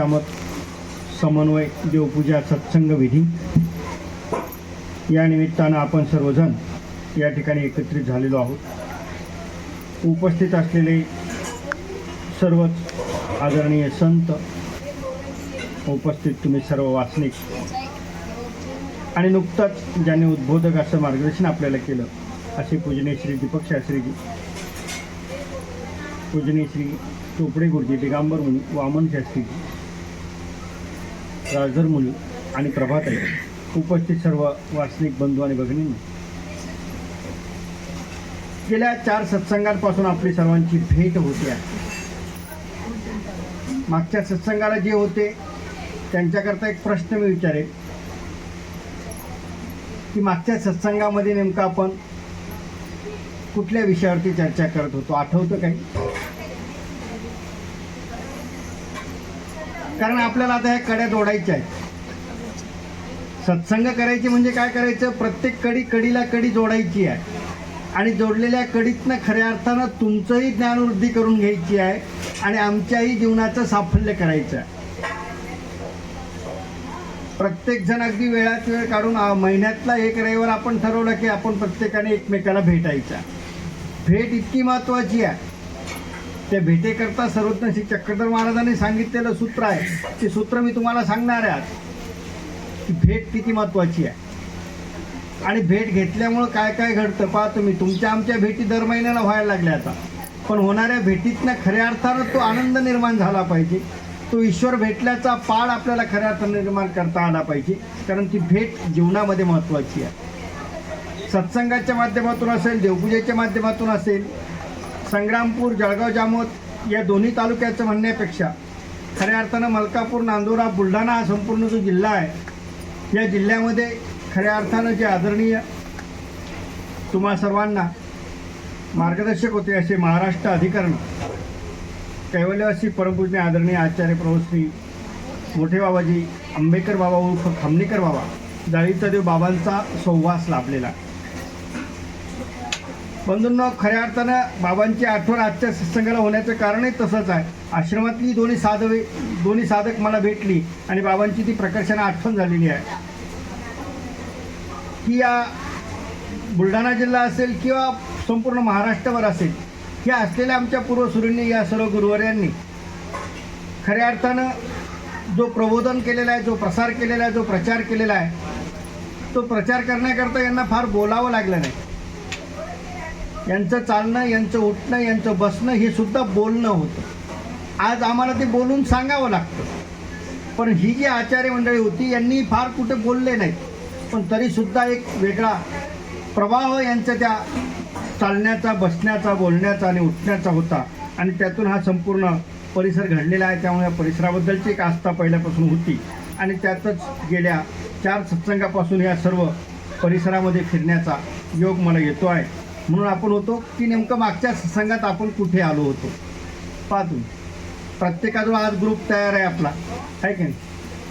जामत समन्वय देवपूजा सत्संग विधी. या निमित्तानं आपण सर्वजण या ठिकाणी एकत्रित झालेलो आहोत. उपस्थित असलेले सर्वच आदरणीय संत उपस्थित तुम्ही सर्व वाचनिक आणि नुकतंच ज्यांनी उद्बोधक असं मार्गदर्शन आपल्याला केलं असे पूजनीय श्री दीपक शास्त्रीजी पूजनीय श्री चोपडे गुरुजी दिगांबर मुनी वामन शास्त्रीजी राजधर मुली आणि प्रभात उपस्थित सर्व वासनिक बंधू आणि भगिनींनी. गेल्या चार सत्संगांपासून आपली सर्वांची भेट होते आहे. मागच्या सत्संगाला जे होते त्यांच्याकरता एक प्रश्न मी विचारेल की मागच्या सत्संगामध्ये नेमकं आपण कुठल्या विषयावरती चर्चा करत होतो? आठवतं काही? कारण आपल्याला आता ह्या कड्या जोडायच्या आहेत. सत्संग करायची म्हणजे काय करायचं? प्रत्येक कडी कडीला कडी जोडायची आहे. आणि जोडलेल्या कडीतनं खऱ्या अर्थानं तुमचंही ज्ञानवृद्धी करून घ्यायची आहे आणि आमच्याही जीवनाचं साफल्य करायचं आहे. प्रत्येक जण अगदी वेळात वेळ काढून महिन्यातला एक रविवार आपण ठरवलं की आपण प्रत्येकाने एकमेकाला भेटायचा भेट इतकी महत्वाची आहे. त्या भेटेकरता सर्वज्ञ श्री चक्रधर महाराजांनी सांगितलेलं सूत्र आहे. ते सूत्र मी तुम्हाला सांगणार आहे आज. की भेट किती महत्वाची आहे. आणि भेट घेतल्यामुळं काय काय घडतं पहा तुम्ही. तुमच्या आमच्या भेटी दर महिन्याला व्हायला लागल्या आता. पण होणाऱ्या भेटीतनं खऱ्या अर्थानं तो आनंद निर्माण झाला पाहिजे. तो ईश्वर भेटल्याचा पाळ आपल्याला खऱ्या अर्थानं निर्माण करता आला पाहिजे. कारण ती भेट जीवनामध्ये महत्त्वाची आहे. सत्संगाच्या माध्यमातून असेल देवपूजेच्या माध्यमातून असेल संग्रामपूर जळगाव जामोद या दोन्ही तालुक्याचं म्हणण्यापेक्षा खऱ्या अर्थानं मलकापूर नांदुरा बुलढाणा हा संपूर्ण जो जिल्हा आहे या जिल्ह्यामध्ये खऱ्या अर्थानं जे आदरणीय तुम्हा सर्वांना मार्गदर्शक होते असे महाराष्ट्र अधिकरण कैवल्यवासी परमपूजनीय आदरणीय आचार्य प्रभूश्री मोठे बाबाजी आंबेकर बाबा उर्फ खामणेकर बाबा जाळीचादेव बाबांचा सहवास लाभलेला आहे. बंधूंनो खऱ्या अर्थानं बाबांची आठवण आजच्या सत्संगाला होण्याचं कारणही तसंच आहे. आश्रमातली दोन्ही साधवे दोन्ही साधक मला भेटली आणि बाबांची ती प्रकर्षानं आठवण झालेली आहे. की या बुलढाणा जिल्हा असेल किंवा संपूर्ण महाराष्ट्रभर असेल या असलेल्या आमच्या पूर्वसुरींनी या सर्व गुरुवर्यांनी खऱ्या अर्थानं जो प्रबोधन केलेला आहे जो प्रसार केलेला आहे जो प्रचार केलेला आहे तो प्रचार करण्याकरता यांना फार बोलावं लागलं नाही. यांचं चालणं यांचं उठणं यांचं बसणं हे सुद्धा बोलणं होतं. आज आम्हाला ते बोलून सांगावं लागतं. पण ही जी आचार्य मंडळी होती यांनी फार कुठे बोलले नाहीत. पण तरीसुद्धा एक वेगळा प्रवाह यांच्या त्या चालण्याचा बसण्याचा बोलण्याचा आणि उठण्याचा होता. आणि त्यातून हा संपूर्ण परिसर घडलेला आहे. त्यामुळे या परिसराबद्दलची एक आस्था पहिल्यापासून होती. आणि त्यातच गेल्या चार सत्संगापासून या सर्व परिसरामध्ये फिरण्याचा योग मला येतो आहे. म्हणून आपण होतो की नेमकं मागच्या सत्संगात आपण कुठे आलो होतो? पाहतो प्रत्येकाजवळ आज ग्रुप तयार आहे आपला आहे की नाही?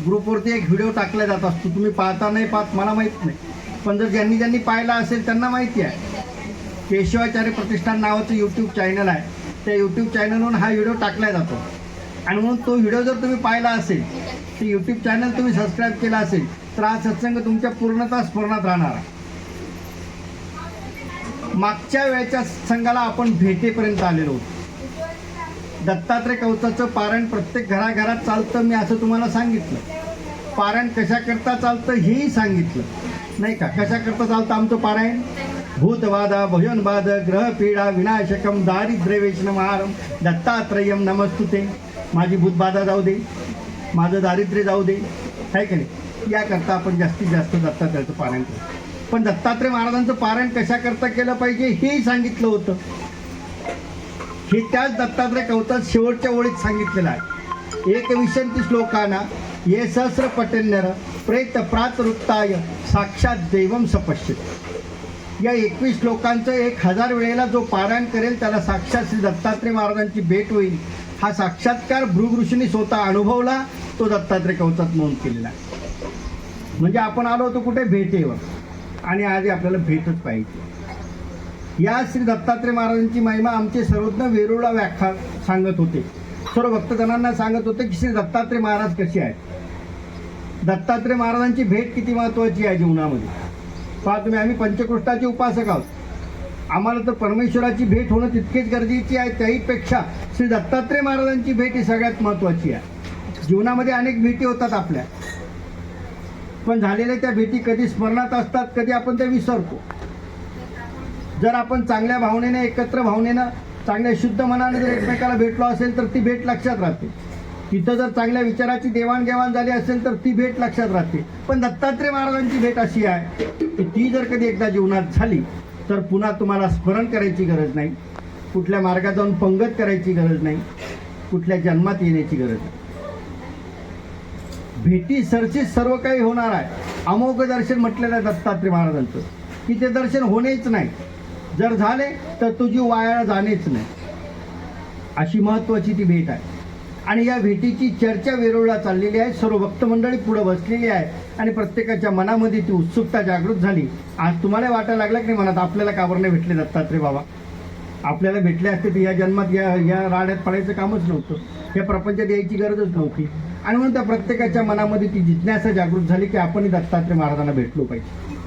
ग्रुपवरती एक व्हिडिओ टाकला जात असतो. तुम्ही पाहता नाही पाहत मला माहीत नाही. पण जर ज्यांनी ज्यांनी पाहिला असेल त्यांना माहिती आहे. केशवाचार्य प्रतिष्ठान नावाचं यूट्यूब चॅनल आहे. त्या यूट्यूब चॅनलवरून हा व्हिडिओ टाकला जातो. आणि म्हणून तो व्हिडिओ जर तुम्ही पाहिला असेल ते यूट्यूब चॅनल तुम्ही सबस्क्राईब केला असेल तर हा सत्संग तुमच्या पूर्णतः स्मरणात राहणार आहे. मागच्या वेळेच्या संघाला आपण भेटेपर्यंत आलेलो. होतो दत्तात्रय कवचाचं पारायण प्रत्येक घराघरात चालतं मी असं तुम्हाला सांगितलं. पारण कशा करता चालतं हेही सांगितलं. नाही का? कशा करता चालतं आमचं पारायण? भूतवादा भजनबाध ग्रहपीडा विनाशकम दारिद्र्य वेशनमहारम दत्तात्रयम नमस्तुते. माझी भूतबाधा जाऊ दे माझं दारिद्र्य जाऊ दे. आहे की नाही? याकरता आपण जास्तीत जास्त दत्तात्रयाचं पारायण करतो पण दत्तात्रय महाराजांचं पारायण कशा करता केलं पाहिजे हेही सांगितलं होतं. हे त्याच दत्तात्रय कवचात शेवटच्या ओळीत सांगितलेलं आहे. एक विशंती श्लोकाना ये सहस्र पटेन्नर प्रेत प्रातवृत्ताय साक्षात दैवम सपश्यत. या एकवीस श्लोकांचं एक हजार वेळेला जो पारायण करेल त्याला साक्षात श्री दत्तात्रय महाराजांची भेट होईल. हा साक्षात्कार भृगऋषींनी स्वतः अनुभवला तो दत्तात्रय कवचात नोंद केलेला आहे. म्हणजे आपण आलो होतो कुठे? भेटेवर. आणि आज आपल्याला भेटच पाहिजे. या श्री दत्तात्रय महाराजांची महिमा आमचे सर्वज्ञ वेरुळा व्याख्या सांगत होते. सर्व भक्तजनांना सांगत होते की श्री दत्तात्रय महाराज कसे आहेत? दत्तात्रय महाराजांची भेट किती महत्त्वाची आहे जीवनामध्ये? पहा तुम्ही आम्ही पंचकृष्टाचे उपासक आहोत. आम्हाला तर परमेश्वराची भेट होणं तितकेच गरजेची आहे त्याहीपेक्षा श्री दत्तात्रय महाराजांची भेट ही सगळ्यात महत्त्वाची आहे. जीवनामध्ये अनेक भेटी होतात आपल्या. पण झालेल्या त्या भेटी कधी स्मरणात असतात कधी आपण त्या विसरतो. जर आपण चांगल्या भावनेने एकत्र भावनेनं चांगल्या शुद्ध मनाने जर एकमेकाला भेटलो असेल तर ती भेट लक्षात राहते. तिथं जर चांगल्या विचाराची देवाणघेवाण झाली असेल तर ती भेट लक्षात राहते. पण दत्तात्रय महाराजांची भेट अशी आहे की ती जर कधी एकदा जीवनात झाली तर पुन्हा तुम्हाला स्मरण करायची गरज नाही. कुठल्या मार्गात जाऊन पंगत करायची गरज नाही. कुठल्या जन्मात येण्याची गरज नाही. भेटी सरची सर्व काही होणार आहे. अमोघ दर्शन म्हटलेलं आहे दत्तात्रय महाराजांचं. की ते दर्शन होणेच नाही. जर झाले तर तुझी वाया जाणेच नाही. अशी महत्त्वाची ती भेट आहे. आणि या भेटीची चर्चा वेरुळला चाललेली आहे. सर्व भक्त मंडळी पुढे बसलेली आहे. आणि प्रत्येकाच्या मनामध्ये ती उत्सुकता जागृत झाली. आज तुम्हाला वाटायला लागलं की नाही मनात आपल्याला का बरं नाही भेटले दत्तात्रय बाबा? आपल्याला भेटले असते तर या जन्मात या या राड्यात पडायचं कामच नव्हतं. या प्रपंचात यायची गरजच नव्हती. आणि म्हणून त्या प्रत्येकाच्या मनामध्ये ती जिज्ञासा जागृत झाली की आपणही दत्तात्रय महाराजांना भेटलो पाहिजे.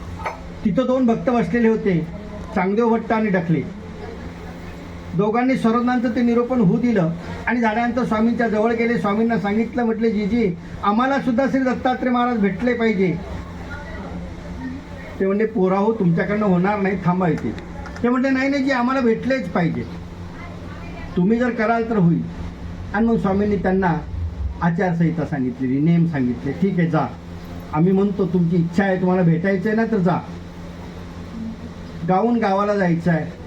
तिथं दोन भक्त बसलेले होते चांगदेव भट्ट आणि डखले दोघांनी सर्वांचं ते निरोपण होऊ दिलं आणि झाल्यानंतर स्वामींच्या जवळ गेले. स्वामींना सांगितलं म्हटले जीजी आम्हाला सुद्धा श्री दत्तात्रय महाराज भेटले पाहिजे. ते म्हणले पोराहो तुमच्याकडनं होणार नाही थांबा इथे. ते म्हणले नाही नाही जी आम्हाला भेटलेच पाहिजे. तुम्ही जर कराल तर होईल. आणि मग स्वामींनी त्यांना आचारसंहिता सांगितलेली नेम सांगितले. ठीक आहे जा. आम्ही म्हणतो तुमची इच्छा आहे तुम्हाला भेटायचं आहे ना तर जा. गावून गावाला जायचं आहे.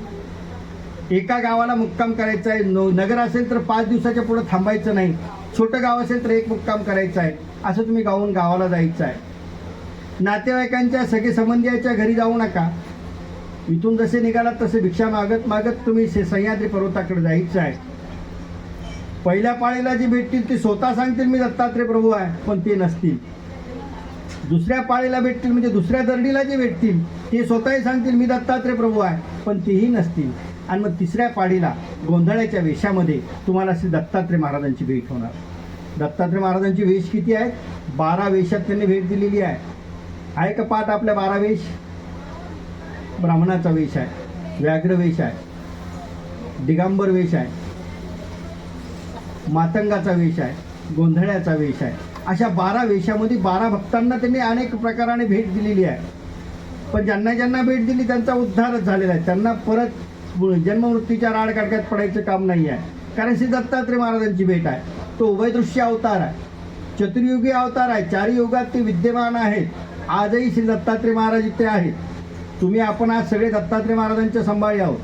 एका गावाला मुक्काम करायचा आहे. नगर असेल तर पाच दिवसाच्या पुढे थांबायचं नाही. छोटं गाव असेल तर एक मुक्काम करायचा आहे. असं तुम्ही गावून गावाला जायचं आहे. नातेवाईकांच्या सगळे संबंधियाच्या घरी जाऊ नका. इथून जसे निघालात तसे भिक्षा मागत मागत तुम्ही से- सह्याद्री पर्वताकडे जायचं आहे. पहिल्या पाळीला जी भेटतील ते स्वतः सांगतील मी दत्तात्रय प्रभू आहे पण ते नसतील. दुसऱ्या पाळीला भेटतील म्हणजे दुसऱ्या दर्डीला जे भेटतील ते स्वतःही सांगतील मी दत्तात्रय प्रभू आहे पण तेही नसतील. आणि मग तिसऱ्या पाळीला गोंधळाच्या वेशामध्ये तुम्हाला श्री दत्तात्रय महाराजांची भेट होणार. दत्तात्रय महाराजांची वेश किती आहेत बारा वेशात त्यांनी भेट दिलेली आहे. आहे का पाठ आपल्या बारा वेश? ब्राह्मणाचा वेश आहे व्याघ्र वेश आहे दिगंबर वेश आहे. मातंगाचा वेश आहे गोंधळ्याचा वेश आहे. अशा बारा वेशामध्ये बारा भक्तांना त्यांनी अनेक प्रकाराने भेट दिलेली आहे. पण ज्यांना ज्यांना भेट दिली त्यांचा उद्धारच झालेला आहे. त्यांना परत जन्ममृत्यूच्या राड काढक्यात पडायचं काम नाही आहे. कारण श्री दत्तात्रय महाराजांची भेट आहे. तो उभयदृश्य अवतार आहे. चतुर्युगी अवतार आहे. चारी युगात ते विद्यमान आहेत. आजही श्री दत्तात्रय महाराज इथे आहेत. तुम्ही आपण आज सगळे दत्तात्रय महाराजांच्या संभाळी आहोत.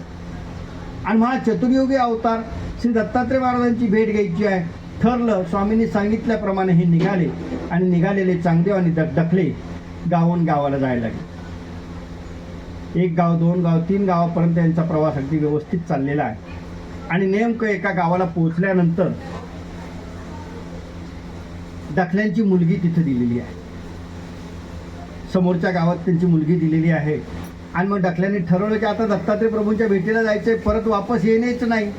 आणि मला चतुर्युगी अवतार श्री दत्तात्रय महाराजांची भेट घ्यायची आहे. ठरलं स्वामींनी सांगितल्याप्रमाणे हे निघाले आणि निघालेले चांगदेव आणि द डखले गावून गावाला जायला लागले. एक गाव दोन गाव तीन गावापर्यंत यांचा प्रवास अगदी व्यवस्थित चाललेला आहे. आणि नेमकं एका गावाला पोहोचल्यानंतर डखल्यांची मुलगी तिथं दिलेली आहे. समोरच्या गावात त्यांची मुलगी दिलेली आहे. आणि मग डखल्याने ठरवलं की आता दत्तात्रय प्रभूंच्या भेटीला जायचंय परत वापस येणेच नाही.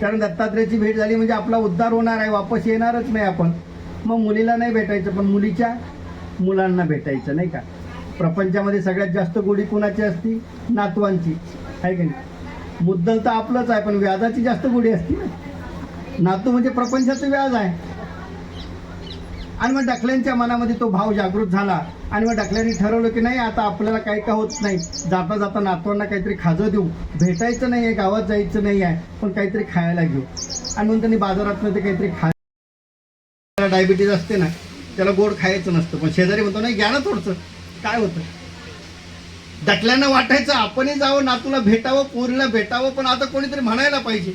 कारण दत्तात्रयाची भेट झाली म्हणजे आपला उद्धार होणार आहे वापस येणारच नाही आपण. मग मुलीला नाही भेटायचं पण मुलीच्या मुलांना भेटायचं नाही का? प्रपंचामध्ये सगळ्यात जास्त गोडी कुणाची असती? नातवांची. आहे की नाही? मुद्दल तर आपलंच आहे पण व्याजाची जास्त गोडी असती ना? नातू म्हणजे प्रपंचाचं व्याज आहे. आणि मग डकल्यांच्या मनामध्ये तो भाव जागृत झाला. आणि मग डकल्यांनी ठरवलं की नाही आता आपल्याला काही का होत नाही. जाता जाता नातवांना काहीतरी खाजं देऊ. भेटायचं नाही आहे गावात जायचं नाही आहे पण काहीतरी खायला घेऊ. आणि मग त्यांनी बाजारातनं ते काहीतरी खायला डायबिटीज असते ना त्याला गोड खायचं नसतं. पण शेजारी म्हणतो नाही घ्या ना थोडंसं. काय होतं? डकल्यांना वाटायचं आपणही जावं नातूला भेटावं पोरीला भेटावं पण आता कोणीतरी म्हणायला पाहिजे.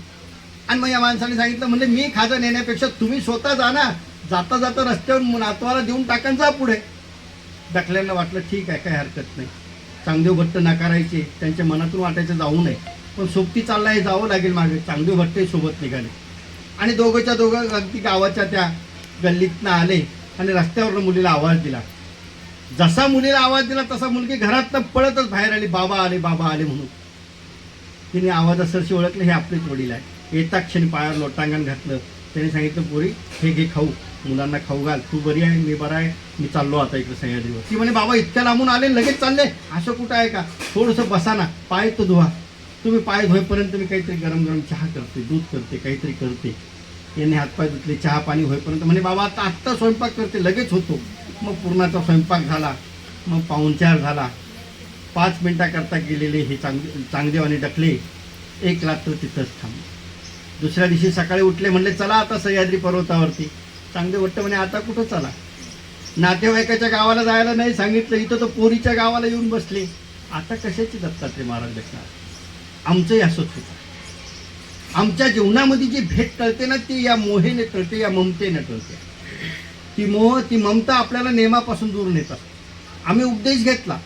आणि मग या माणसाने सांगितलं म्हणजे मी खाजं नेण्यापेक्षा तुम्ही स्वतः जा ना. जाता जाता रस्त्यावर नातवाला देऊन टाकायचं जा पुढे. डकल्यांना वाटलं ठीक आहे काही हरकत नाही. चांगदेव भट्ट नाकारायचे त्यांच्या मनातून वाटायचं जाऊ नये. पण सोबती चालला हे जावं लागेल मागे. चांगदेव भट्टही सोबत निघाले. आणि दोघंच्या दोघं अगदी गावाच्या त्या गल्लीतनं आले आणि रस्त्यावरनं मुलीला आवाज दिला. जसा मुलीला आवाज दिला तसा मुलगी घरातनं पळतच बाहेर आली बाबा आले बाबा आले म्हणून. तिने आवाजासरशी ओळखलं हे आपलेच वडील आहे येता क्षणी पायावर लोटांगण घातलं. त्याने सांगितलं पोरी हे घे खाऊ. मुलांना खाऊ घाल. तू बरी आहे मी बरा आहे. मी चाललो आता इकडे सह्याद्रीवर ती म्हणे बाबा इतक्या लांबून आले लगेच चालले. असं कुठं आहे का? थोडंसं बसा ना पाय तर धुवा. तुम्ही पाय धुवेपर्यंत मी काहीतरी गरम गरम चहा करते दूध करते काहीतरी करते. यांनी हातपाय धुतले चहा पाणी होईपर्यंत म्हणे बाबा आता आत्ता स्वयंपाक करते लगेच होतो. मग पूर्णाचा स्वयंपाक झाला. मग पाहुणचार झाला. पाच मिनटाकरता गेलेले हे चांग चांगदेवाने डकले एक रात्र तिथंच थांबले. दुसऱ्या दिवशी सकाळी उठले म्हणले चला आता सह्याद्री पर्वतावरती. चांगले वाटतं म्हणे आता कुठं चला? नातेवाईकाच्या गावाला जायला नाही सांगितलं इथं तर पोरीच्या गावाला येऊन बसले. आता कशाची दत्तात्रय महाराज भेटणार? आमचंही असंच होतं. आमच्या जीवनामध्ये जी भेट टळते ना ती या मोहेने टळते या ममतेने टळते. ती मोह ती ममता आपल्याला नेमापासून दूर नेतात. आम्ही उपदेश घेतला.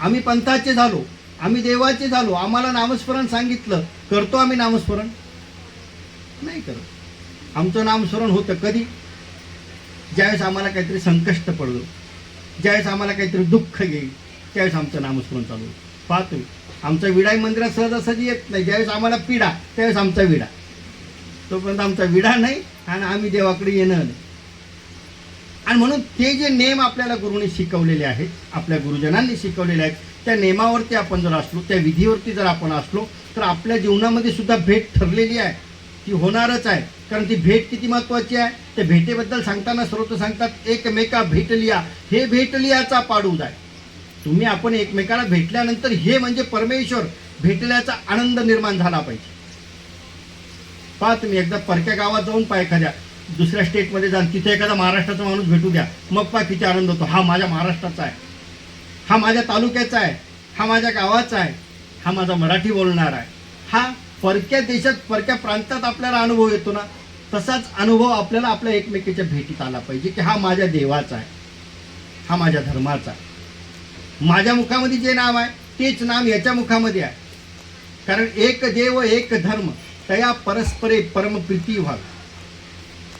आम्ही पंथाचे झालो. आम्ही देवाचे झालो. आम्हाला नामस्मरण सांगितलं. करतो आम्ही नामस्मरण? नाही करत. आमचं नामस्मरण होतं कधी? ज्यावेळेस आम्हाला काहीतरी संकष्ट पडलं ज्यावेळेस आम्हाला काहीतरी दुःख येईल त्यावेळेस आमचं नामस्मरण चालू पाहतो आमचा विडाई मंदिरात सहजासहजी येत नाही. ज्यावेळेस आम्हाला पिढा त्यावेळेस आमचा विडा. तोपर्यंत आमचा विडा नाही आणि आम्ही देवाकडे येणं नाही. आणि म्हणून ते जे नेम आपल्याला गुरुने शिकवलेले आहेत आपल्या गुरुजनांनी शिकवलेले आहेत त्या नेमावरती आपण जर असलो त्या विधीवरती जर आपण असलो तर आपल्या जीवनामध्ये सुद्धा भेट ठरलेली आहे. ती होणारच आहे. कारण ती भेट किती महत्त्वाची आहे? ते भेटेबद्दल सांगताना स्रोत सांगतात एकमेका भेटलिया हे भेटलियाचा पाडूज आहे. तुम्ही आपण एकमेकाला भेटल्यानंतर हे म्हणजे परमेश्वर भेटल्याचा आनंद निर्माण झाला पाहिजे. पहा तुम्ही एकदा परक्या गावात जाऊन पहा एखाद्या दुसऱ्या स्टेटमध्ये जा तिथे एखादा महाराष्ट्राचा माणूस भेटू द्या. मग पहा किती आनंद होतो. हा माझ्या महाराष्ट्राचा आहे. हा माझ्या तालुक्याचा आहे. हा माझ्या गावाचा आहे. हा माझा मराठी बोलणार आहे. हा परक्या देशात परक्या प्रांतात आपल्याला अनुभव येतो ना. तसाच अनुभव आपल्याला आपल्या एकमेकीच्या भेटीत आला पाहिजे की हा माझ्या देवाचा आहे. हा माझ्या धर्माचा आहे. माझ्या मुखामध्ये जे नाव आहे तेच नाम याच्या मुखामध्ये आहे. कारण एक देव एक धर्म तया परस्परे परमप्रीती व्हावी.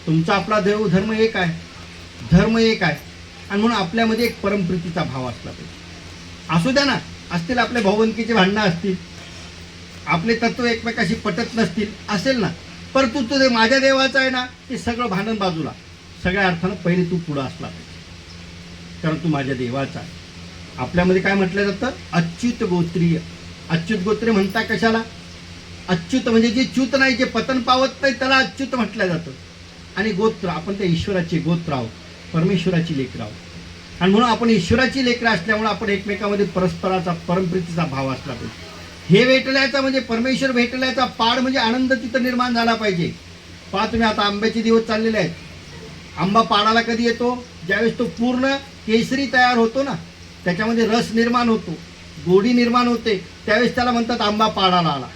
तुमचा आपला देव धर्म एक आहे. धर्म एक आहे. आणि म्हणून आपल्यामध्ये एक परमप्रीतीचा भाव असला पाहिजे. असू द्या ना असतील आपल्या भावंकीचे भांडणं असतील आपले तत्व एकमेकाशी पटत नसतील असेल ना परंतु तुझे माझ्या देवाचं आहे ना ते सगळं भांडण बाजूला. सगळ्या अर्थानं पहिले तू पुढं असला पाहिजे. कारण तू माझ्या देवाचा आहे. आपल्यामध्ये काय म्हटलं जातं? अच्युत गोत्रीय. अच्युत गोत्रीय म्हणता कशाला? अच्युत म्हणजे जे च्युत नाही जे पतन पावत नाही त्याला अच्युत म्हटलं जातं. आणि गोत्र आपण त्या ईश्वराचे गोत्र आहोत. परमेश्वराची लेकरं आहोत. आणि म्हणून आपण ईश्वराची लेकरं असल्यामुळे आपण एकमेकामध्ये परस्पराचा परमप्रीतीचा भाव असला पाहिजे. हे भेटल्याचा म्हणजे परमेश्वर भेटल्याचा पाड म्हणजे आनंद तिथं निर्माण झाला पाहिजे. पहा तुम्ही आता आंब्याचे दिवस चाललेले आहेत. आंबा पाडाला कधी येतो? ज्यावेळेस तो पूर्ण केसरी तयार होतो ना त्याच्यामध्ये रस निर्माण होतो गोडी निर्माण होते त्यावेळेस त्याला म्हणतात आंबा पाडाला आला.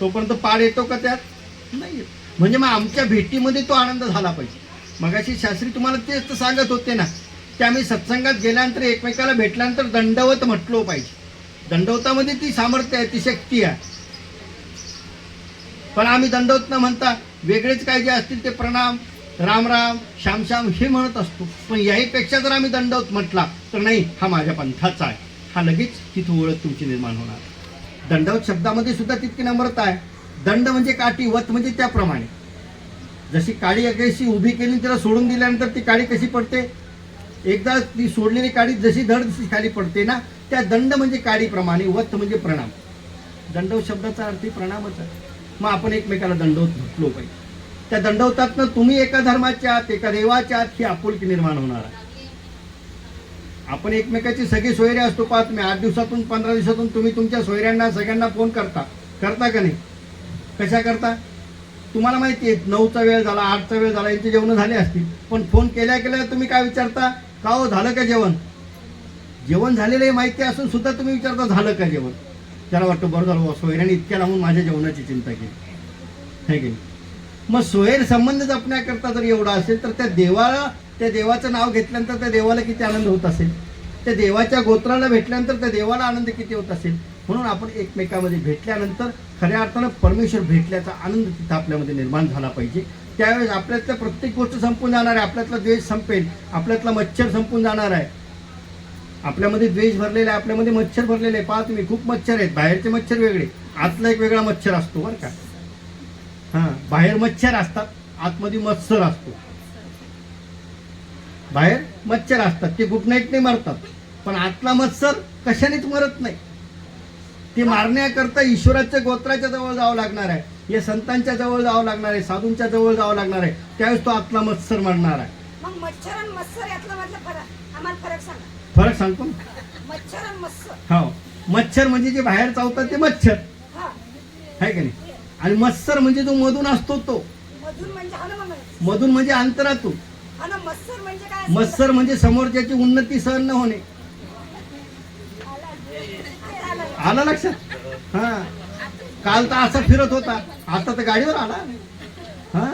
तोपर्यंत पाड येतो का त्यात? नाही येत. म्हणजे मग आमच्या भेटीमध्ये तो आनंद झाला पाहिजे. मगाशी शास्त्री तुम्हाला तेच तर सांगत होते ना की आम्ही सत्संगात गेल्यानंतर एकमेकाला भेटल्यानंतर दंडवत म्हटलो पाहिजे. दंडवतामध्ये ती सामर्थ्य आहे ती शक्ती आहे. पण आम्ही दंडवत न म्हणता वेगळेच काय जे असतील ते प्रणाम राम राम श्याम श्याम हे म्हणत असतो. पण याहीपेक्षा जर आम्ही दंडवत म्हटला तर नाही हा माझ्या पंथाचा आहे. हा लगेच तिथं ओळख तुमची निर्माण होणार. दंडवत शब्दामध्ये सुद्धा तितकी नम्रता आहे. दंड म्हणजे काठी वत म्हणजे त्याप्रमाणे. जशी काळी अशी उभी केली तिला सोडून दिल्यानंतर ती काळी कशी पडते? एकदा ती सोडलेली काळी जशी धड खाली पडते ना त्या दंड म्हणजे काडीप्रमाणे वत म्हणजे प्रणाम. दंडव शब्दाचा अर्थ प्रणामच आहे. मग आपण एकमेकाला दंडवत म्हटलो पाहिजे. त्या दंडवतातनं तुम्ही एका धर्माच्या आहात एका देवाच्या आहात ही आपुलकी निर्माण होणार आहे. आपण एकमेकाची सगळी सोयरे असतो पाहत मी आठ दिवसातून पंधरा दिवसातून तुम्ही तुमच्या सोयऱ्यांना सगळ्यांना फोन करता. करता का नाही? कशा करता? तुम्हाला माहिती आहे नऊचा वेळ झाला आठचा वेळ झाला यांचे जेवण झाले असतील. पण फोन केल्या केल्या तुम्ही काय विचारता? का हो झालं का जेवण? जेवण झालेलं आहे माहिती असून सुद्धा तुम्ही विचारता झालं का जेवण? त्याला वाटतं बरं झालं बुवा, सोयऱ्याने इतक्या लावून माझ्या जेवणाची चिंता केली. हे की मग सोयर संबंध जपण्याकरता जर एवढा असेल तर त्या देवाला त्या देवाचं नाव घेतल्यानंतर त्या देवाला किती आनंद होत असेल? त्या देवाच्या गोत्राला भेटल्यानंतर त्या देवाला आनंद किती होत असेल? म्हणून आपण एकमेकामध्ये भेटल्यानंतर खऱ्या अर्थानं परमेश्वर भेटल्याचा आनंद तिथं आपल्यामध्ये निर्माण झाला पाहिजे. त्यावेळेस आपल्यातल्या प्रत्येक गोष्ट संपून जाणार आहे. आपल्यातला द्वेष संपेल आपल्यातला मच्छर संपून जाणार आहे. आपल्यामध्ये द्वेष भरलेला आहे आपल्यामध्ये मच्छर भरलेले आहे. पहा तुम्ही खूप मच्छर आहेत. बाहेरचे मच्छर वेगळे. आतला एक वेगळा मच्छर असतो बरं का. हां बाहेर मच्छर असतात आतमध्ये मत्सर असतो. बाहेर मच्छर असतात ते गुड मारतात. पण आतला मत्सर कशानेच मरत नाही. ते मारण्याकरता ईश्वराच्या गोत्राच्या जवळ जावं लागणार आहे. या संतांच्या जवळ जावं लागणार आहे साधूंच्या जवळ जावं लागणार आहे. त्यावेळेस तो आतला मत्सर मरणार आहे. मग मच्छर आणि मत्सर यातला मधला फरक आम्हाला फरक सांगा. फरक सांगतो ना? हो. मच्छर म्हणजे जे बाहेर चावतात ते मच्छर. हा. आहे का नाही? आणि मत्सर म्हणजे जो मधून असतो तो. मधून म्हणजे म्हणजे अंतरातून. मत्सर म्हणजे म्हणजे समोरच्याची उन्नती सहन न होणे. आलं. लक्षात? हा. काल तर असा फिरत होता. आता तर गाडीवर आला. हा.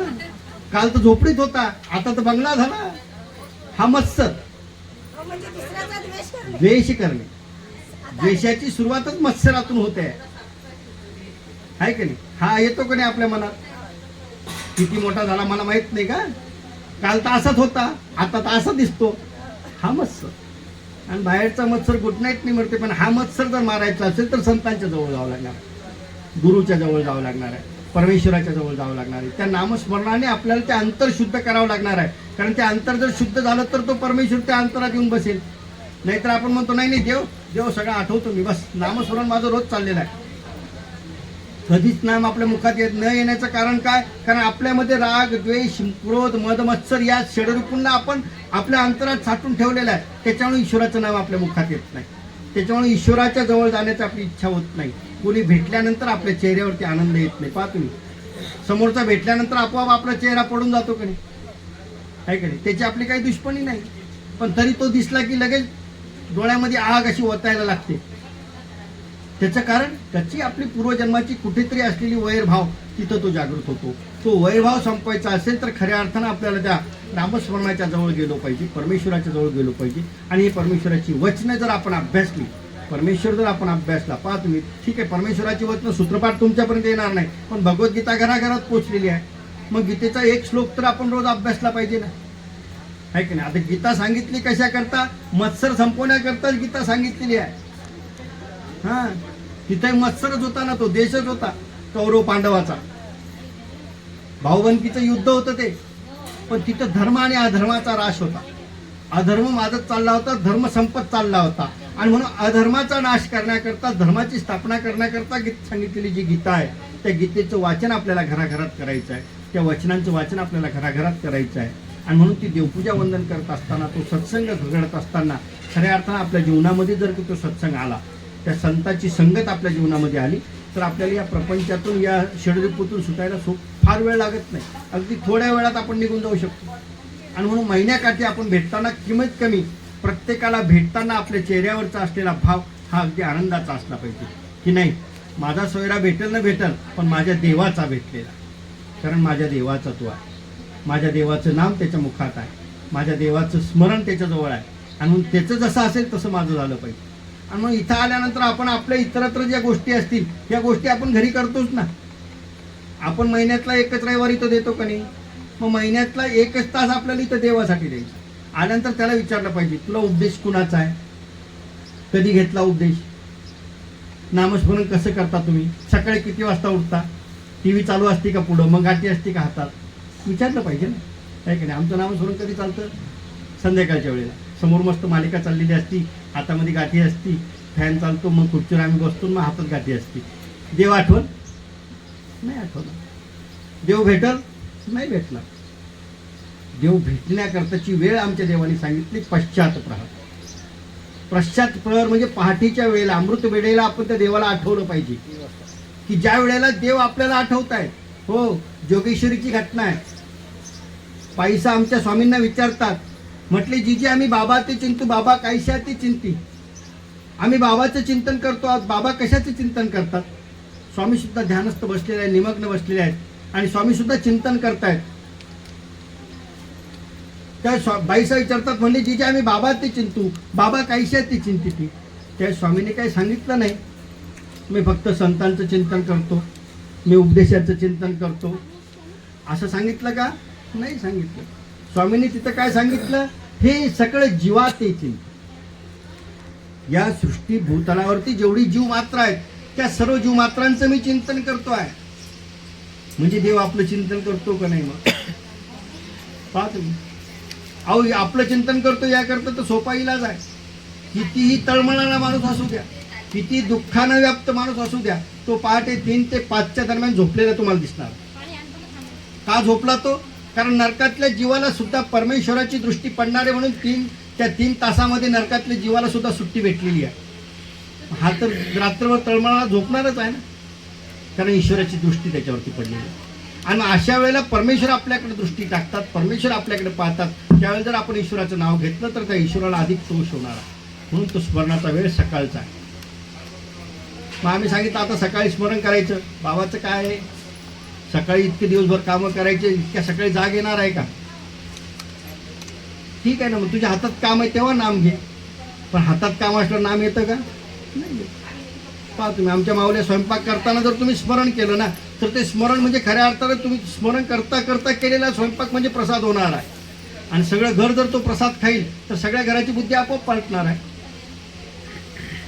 काल तर झोपडीत होता. आता तर बंगला झाला. हा मत्सर. द्वेष करणे. द्वेष करणे. द्वेषाची सुरुवातच मत्सरातून होते. आहे का नाही? हा येतो का नाही आपल्या मनात? किती मोठा झाला मला माहीत नाही का? काल तर असाच होता आता तर असा दिसतो. हा मत्सर. आणि बाहेरचा मत्सर गुड नाईट नाही मरते पण हा मत्सर जर मारायचा असेल तर संतांच्या जवळ जावं लागणार. गुरुच्या जवळ जावं लागणार आहे. परमेश्वराच्या जवळ जावं लागणार आहे. त्या नामस्मरणाने आपल्याला ते अंतर शुद्ध करावं लागणार आहे. कारण ते अंतर जर शुद्ध झालं तर तो परमेश्वर त्या अंतरात येऊन बसेल. नाहीतर आपण म्हणतो नाही नाही देव देव सगळं आठवतो मी. बस नामस्मरण माझं रोज चाललेलं आहे. कधीच नाम आपल्या मुखात येत न येण्याचं कारण काय? कारण आपल्यामध्ये राग द्वेष क्रोध मद मत्सर या षडरूपूंना आपण आपल्या अंतरात साठून ठेवलेलं आहे. त्याच्यामुळे ईश्वराचं नाम आपल्या मुखात येत नाही. त्याच्यामुळे ईश्वराच्या जवळ जाण्याची आपली इच्छा होत नाही. कोणी भेटल्यानंतर आपल्या चेहऱ्यावरती आनंद येत नाही. पहा तुम्ही. समोरचा भेटल्यानंतर आपोआप आपला चेहरा पडून जातो कडे नाही? आहे का नाही? त्याची आपली काही दुश्मनी नाही. पण तरी तो दिसला की लगेच डोळ्यामध्ये आग अशी ओतायला लागते. त्याचं कारण त्याची आपली पूर्वजन्माची कुठेतरी असलेली वैरभाव तिथं तो जागृत होतो. तो वैभव संपवायचा असेल तर खऱ्या अर्थानं आपल्याला त्या नामस्मरणाच्या जवळ गेलो पाहिजे परमेश्वराच्या जवळ गेलो पाहिजे. आणि हे परमेश्वराची वचनं जर आपण अभ्यासली परमेश्वर जर आपण अभ्यासला पहा तुम्ही ठीक आहे परमेश्वराची वचनं सूत्रपाठ तुमच्यापर्यंत येणार नाही पण भगवद्गीता घराघरात पोचलेली आहे. मग गीतेचा एक श्लोक तर आपण रोज अभ्यासला पाहिजे ना. आहे की नाही? आता गीता सांगितली कशा करता मत्सर संपवण्याकरताच गीता सांगितलेली आहे. हा तिथे मत्सरच होता ना तो देशच होता कौरव पांडवाचा. भाऊबंदकीचं युद्ध होतं ते. पण तिथं धर्म आणि अधर्माचा राश होता. अधर्म माझत चालला होता धर्म संपत चालला होता. आणि म्हणून अधर्माचा नाश करण्याकरता धर्माची स्थापना करण्याकरता गीत सांगितलेली जी गीता आहे त्या गीतेचं वाचन आपल्याला घराघरात करायचं आहे. त्या वचनांचं वाचन आपल्याला घराघरात करायचं आहे. आणि म्हणून ती देवपूजा वंदन करत असताना तो सत्संग घडत असताना खऱ्या अर्थानं आपल्या जीवनामध्ये जर तो सत्संग आला त्या संताची संगत आपल्या जीवनामध्ये आली तर आपल्याला या प्रपंचातून या षडरिपूतून सुटायला सो फार वेळ लागत नाही. अगदी थोड्या वेळात आपण निघून जाऊ शकतो. आणि म्हणून महिन्याकाठी आपण भेटताना किंमत कमी प्रत्येकाला भेटताना आपल्या चेहऱ्यावरचा असलेला भाव हा अगदी आनंदाचा असला पाहिजे. की नाही माझा सोयरा भेटेल ना भेटेल पण माझ्या देवाचा भेटलेला. कारण माझ्या देवाचा तो आहे. माझ्या देवाचं नाम त्याच्या मुखात आहे. माझ्या देवाचं स्मरण त्याच्याजवळ आहे. आणि म्हणून त्याचं जसं असेल तसं माझं झालं पाहिजे. आणि मग इथं आल्यानंतर आपण आपल्या इतरत्र ज्या गोष्टी असतील या गोष्टी आपण घरी करतोच ना. आपण महिन्यातला एकच रविवार इथं देतो का नाही? मग महिन्यातला एकच तास आपल्याला इथं देवासाठी द्यायचा. आल्यानंतर त्याला विचारलं पाहिजे तुला उपदेश कुणाचा आहे? कधी घेतला उपदेश? नामस्मरण कसं करता तुम्ही? सकाळी किती वाजता उठता? टी व्ही चालू असते का पुढं? मग गाठी असते का हातात? विचारलं पाहिजे ना. काय की नाही? आमचं नामस्मरण कधी चालतं? संध्याकाळच्या वेळेला. समोर मस्त मालिका चाललेली असती. हातामध्ये गाठी असती फॅन चालतो मग खुर्चीवर आम्ही बसतो मग हातात गाठी असती. देव आठवण? नाही आठवलं देव भेटल? नाही भेटला देव भेटण्याकरताची वेळ आमच्या देवाने सांगितली पश्चात प्रहर पश्चात प्रहर म्हणजे पहाटेच्या वेळेला अमृत वेळेला आपण त्या देवाला आठवलं पाहिजे. की ज्या वेळेला देव आपल्याला आठवत आहे हो जोगेश्वरीची घटना आहे. पैसा आमच्या स्वामींना विचारतात म्हटले जीजी आम्ही बाबा ते चिंतू बाबा कायशा ते चिंती. आम्ही बाबाचं चिंतन करतो आज बाबा कशाचे चिंतन करतात? स्वामीसुद्धा ध्यानस्थ बसलेले आहेत निमग्न बसलेले आहेत आणि स्वामीसुद्धा चिंतन करतायत. त्या स्वा बाईसाहेब विचारतात म्हणजे जिथे आम्ही बाबा ते चिंतू बाबा काहीशी आहे ती. त्या स्वामीने काही सांगितलं नाही. मी फक्त संतांचं चिंतन करतो मी उपदेशाचं चिंतन करतो. असं सांगितलं का? नाही सांगितलं. स्वामींनी तिथं काय सांगितलं? हे सगळं जीवात येतील. या सृष्टी भूतलावरती जेवढी जीव मात्र आहेत त्या सर्व जीव मात्रांचं मी चिंतन करतो आहे. म्हणजे देव आपलं चिंतन करतो का नाही मग? पाहतो तुम्ही. अहो आपलं चिंतन करतो याकरता तर सोपा इलाज आहे. कितीही तळमळणारा माणूस असू द्या किती दुःखानं व्याप्त माणूस असू द्या तो पहाटे तीन ते पाचच्या दरम्यान झोपलेला तुम्हाला दिसणार. का झोपला तो? कारण नरकातल्या जीवाला सुद्धा परमेश्वराची दृष्टी पडणारे म्हणून तीन त्या तीन तासामध्ये नरकातल्या जीवाला सुद्धा सुट्टी भेटलेली आहे. हा तर रात्रभर तळमळाला झोपणारच आहे ना? कारण ईश्वराची दृष्टी त्याच्यावरती पडलेली आहे. आणि अशा वेळेला परमेश्वर आपल्याकडे दृष्टी टाकतात परमेश्वर आपल्याकडे पाहतात. त्यावेळेला जर आपण ईश्वराचं नाव घेतलं तर त्या ईश्वराला अधिक तोष होणार म्हणून तो स्मरणाचा वेळ सकाळचा आहे. मग आम्ही सांगितलं आता सकाळी स्मरण करायचं. बाबाचं काय आहे? सकाळी इतके दिवसभर कामं करायचे इतक्या सकाळी जाग येणार आहे का? ठीक आहे ना मग तुझ्या हातात काम आहे तेव्हा नाम घे. पण हातात काम असलं नाम येतं का? नाही पहा तुम्ही आमच्या माऊल्या स्वयंपाक करताना जर तुम्ही स्मरण केलं ना तर ते स्मरण म्हणजे खऱ्या अर्थाने तुम्ही स्मरण करता करता केलेला स्वयंपाक म्हणजे प्रसाद होणार आहे. आणि सगळं घर जर तो प्रसाद खाईल तर सगळ्या घराची बुद्धी आपोआप पलटणार आहे.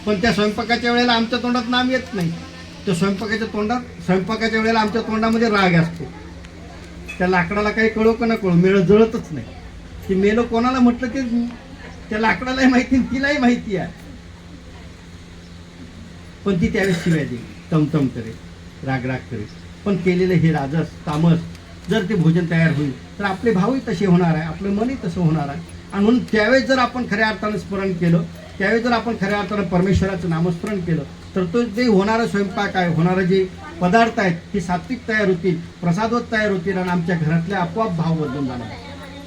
पण त्या स्वयंपाकाच्या वेळेला आमच्या तोंडात नाम येत नाही. तर स्वयंपाकाच्या तोंडात स्वयंपाकाच्या वेळेला आमच्या तोंडामध्ये राग असतो. त्या लाकडाला काही कळो का न कळो मेळ जळतच नाही. ते मेलं कोणाला म्हटलं ते त्या लाकडालाही माहिती तिलाही माहिती आहे. पण ती त्यावेळेस शिवाय देईल तमतम करेल राग राग करेल. पण केलेलं हे राजस तामस जर ते भोजन तयार होईल तर आपले भावही तसे होणार आहे आपलं मनही तसं होणार आहे. आणि म्हणून त्यावेळेस जर आपण खऱ्या अर्थानं स्मरण केलं त्यावेळेस जर आपण खऱ्या अर्थानं परमेश्वराचं नामस्मरण केलं तर तो जे होणारा स्वयंपाक आहे होणारं जे पदार्थ आहेत हे सात्विक तयार होतील प्रसादवत तयार होतील आणि आमच्या घरातले आपोआप भाव बदलून जाणार.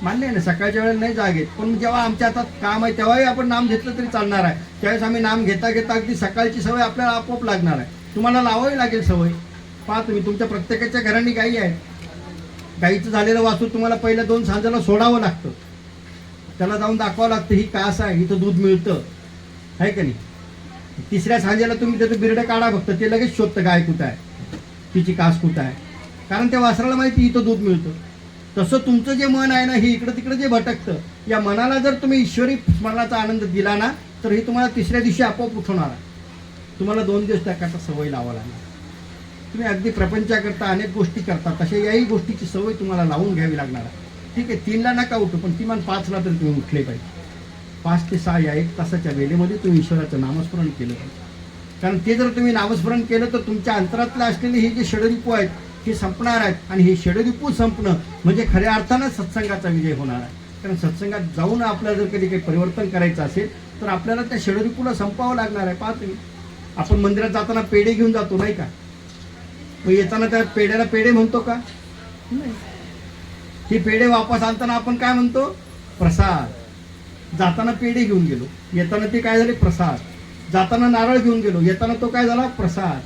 मान्य आहे ना सकाळच्या वेळेला नाही जागेत पण जेव्हा आमच्या हातात काम आहे तेव्हाही आपण नाम घेतलं तरी चालणार आहे. त्यावेळेस आम्ही नाम घेता घेता अगदी सकाळची सवय आपल्याला आपोआप लागणार आहे. तुम्हाला लावावी लागेल सवय. पहा तुम्ही तुमच्या प्रत्येकाच्या घरांनी गायी आहेत गाईचं झालेलं वासू तुम्हाला पहिल्या दोन सांजाला सोडावं लागतं. त्याला जाऊन दाखवावं लागतं ही कास आहे इथं दूध मिळतं. आहे का नाही? तिसऱ्या सांजेला तुम्ही त्याचं बिरडं काढा फक्त. ते लगेच शोधतं गाय कुठं आहे. तिची कास कुठं आहे. कारण त्या वासराला माहिती इथं दूध मिळतं. तसं तुमचं जे मन आहे ना हे इकडं तिकडं जे भटकतं या मनाला जर तुम्ही ईश्वरी स्मरणाचा आनंद दिला ना तर हे तुम्हाला तिसऱ्या दिवशी आपोआप उठवणार आहे. तुम्हाला दोन दिवस त्याकरता सवय लावा लागणार. तुम्ही अगदी प्रपंचाकरता अनेक गोष्टी करता तशा याही गोष्टीची सवय तुम्हाला लावून घ्यावी लागणार आहे. ठीक आहे तीनला नका उठू पण किमान पाचला तरी तुम्ही उठले पाहिजे. पाच ते सहा या एक तासाच्या वेळेमध्ये तुम्ही ईश्वराचं नामस्मरण केलं. पाहिजे कारण ते जर तुम्ही नामस्मरण केलं तर तुमच्या अंतरातले असलेले हे जे षडरिपू आहेत हे संपणार आहेत. आणि हे षडरिपू संपणं म्हणजे खऱ्या अर्थानं सत्संगाचा विजय होणार आहे. कारण सत्संगात जाऊन आपल्याला जर कधी काही परिवर्तन करायचं असेल तर आपल्याला त्या षडरिपूला संपावं लागणार आहे. पाहतो आपण मंदिरात जाताना पेढे घेऊन जातो नाही का? मग येताना त्या पेढ्याला पेढे म्हणतो का? नाही. हे पेढे वापस आणताना आपण काय म्हणतो? प्रसाद. जाताना पेढे घेऊन गेलो. येताना ते काय झाले? प्रसाद. जाताना नारळ घेऊन गेलो. येताना तो काय झाला? प्रसाद.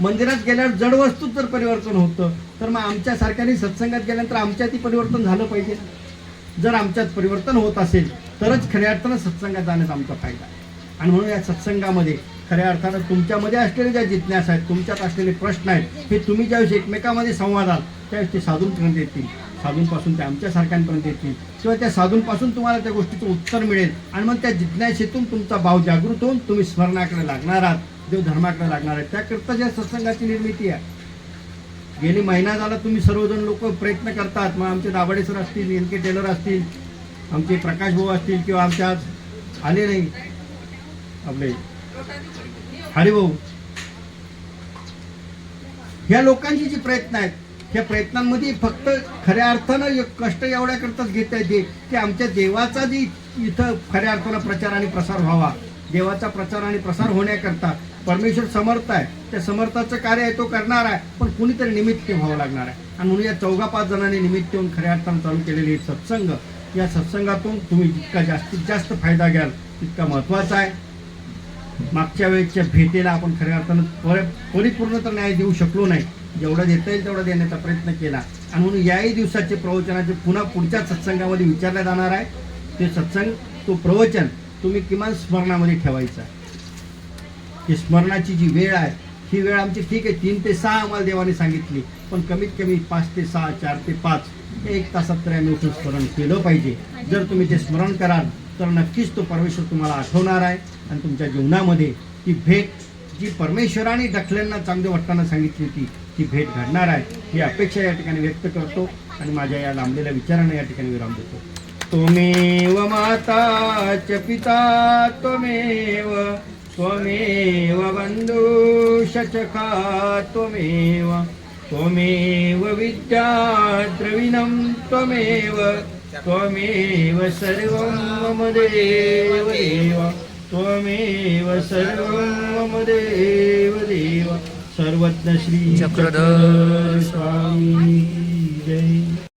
मंदिरात गेल्यावर जड वस्तूत जर परिवर्तन होतं. तर मग आमच्या सारख्याने सत्संगात गेल्यानंतर आमच्यातही परिवर्तन झालं पाहिजे. जर आमच्यात परिवर्तन होत असेल तरच खऱ्या अर्थानं सत्संगात जाण्याचा आमचा फायदा आहे. आणि म्हणून या सत्संगामध्ये खऱ्या अर्थानं तुमच्यामध्ये असलेले ज्या जिज्ञास आहेत तुमच्यात असलेले प्रश्न आहेत हे तुम्ही ज्यावेळेस एकमेकामध्ये संवाद आल त्यावेळेस ते साधूंपर्यंत येतील. साधूंपासून ते आमच्यासारख्यांपर्यंत येतील. किंवा त्या साधूंपासून तुम्हाला त्या गोष्टीचं उत्तर मिळेल. आणि मग त्या जिज्ञासेतून तुमचा भाव जागृत होऊन तुम्ही स्मरणाकडे लागणार आहात देव धर्माकडे लागणार आहे त्याकरता ज्या सत्संगाची निर्मिती आहे. गेली महिना झाला तुम्ही सर्वजण लोक प्रयत्न करतात. मग आमचे दाभाडे सर असतील एन के टेलर असतील आमचे प्रकाश भाऊ असतील किंवा आमच्या आज आले नाही. आपले हरिभाऊ ह्या लोकांची जी प्रयत्न आहेत ह्या प्रयत्नांमध्ये फक्त खऱ्या अर्थानं कष्ट एवढ्या करताच घेता येते की आमच्या देवाचा जी इथं खऱ्या अर्थानं प्रचार आणि प्रसार व्हावा. देवाचा प्रचार आणि प्रसार होण्याकरता परमेश्वर समर्थ आहे. त्या समर्थाचं कार्य आहे तो करणार आहे पण कुणीतरी निमित्त व्हावं लागणार आहे. आणि म्हणून या चौघा पाच जणांनी निमित्त येऊन खऱ्या अर्थानं चालू केलेले सत्संग या सत्संगातून तुम्ही जितका जास्तीत जास्त फायदा घ्याल तितका महत्त्वाचा आहे. मागच्या वेळेच्या भेटीला आपण खऱ्या अर्थानं पर परिपूर्ण तर न्याय देऊ शकलो नाही. जेवढं देता येईल तेवढा देण्याचा प्रयत्न केला. आणि म्हणून याही दिवसाचे प्रवचनाचे पुन्हा पुढच्या सत्संगामध्ये विचारल्या जाणार आहे. ते सत्संग तो प्रवचन तुम्ही किमान स्मरणामध्ये ठेवायचा. ही स्मरणाची जी वेळ आहे ही वेळ आमची ठीक आहे तीन ते सहा आम्हाला देवाने सांगितली. पण कमीत कमी पाच ते सहा चार ते पाच एक तासात तरी आम्ही उठून स्मरण केलं पाहिजे. जर तुम्ही ते स्मरण कराल तर नक्कीच तो परमेश्वर तुम्हाला आठवणार आहे. आणि तुमच्या जीवनामध्ये ती भेट जी परमेश्वराने दखल्यांना चांगल्या वाटताना सांगितली होती ती भेट घडणार आहे ही अपेक्षा या ठिकाणी व्यक्त करतो आणि माझ्या या लांबलेल्या विचारांना या ठिकाणी विराम देतो. त्वमेव माता च पिता त्वमेव त्वमेव बन्धुशचका त्वमेव त्वमेव विद्या द्रविणं त्वमेव त्वमेव सर्वं मम देव देव। त्वमेव सर्वं मम देव देव सर्वज्ञ श्री चक्रधर स्वामी जय।